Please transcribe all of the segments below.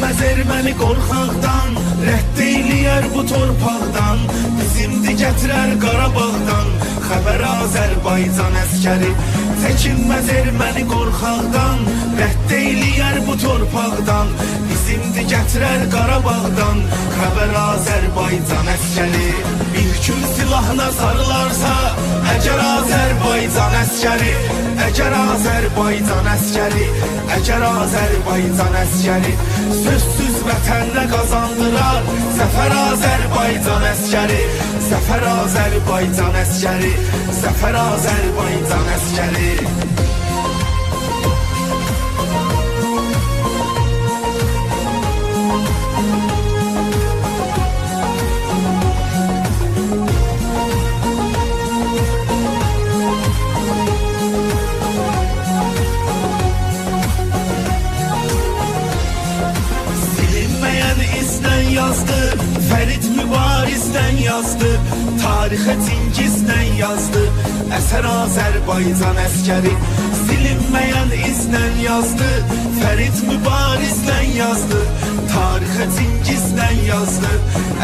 Seçilmez erməni qorxaqdan Rədd eyləyər bu torpaqdan Bizimdi gətirər Qarabağdan Xəbər Azərbaycan əskəri Çəkinməz erməni qorxaqdan Rədd eyləyər bu torpaqdan Bizimdi gətirər Qarabağdan Xəbər Azərbaycan əskəri Bir gün silahına sarılarsa Əgər Azərbaycan əskəri Əgər Azərbaycan əskəri Əgər Azərbaycan əskəri Sözsüz vətənlə qazandırar Zəfər Azərbaycan əskəri Zəfər Azərbaycan əskəri Zəfər Azərbaycan əskəri yazdı. Ferit Mübariz'den yazdı. Tarihe Cingiz'den yazdı. Eser Azerbaycan askeri Silinmeyen izden yazdı. Ferit Mübariz'den yazdı. Tarihe Cingiz'den yazdı.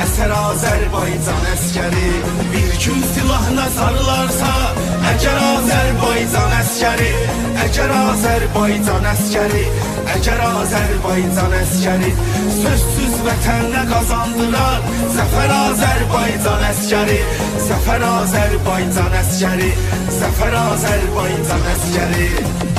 Eser Azerbaycan askeri Bir gün silahına sarılarsa Eğer Azerbaycan askeri Eğer Azerbaycan askeri Eğer Azerbaycan askeri. Sözsüz vətənlə qazandırar Zəfər Azərbaycan əskəri Zəfər Azərbaycan əskəri Zəfər Azərbaycan əskəri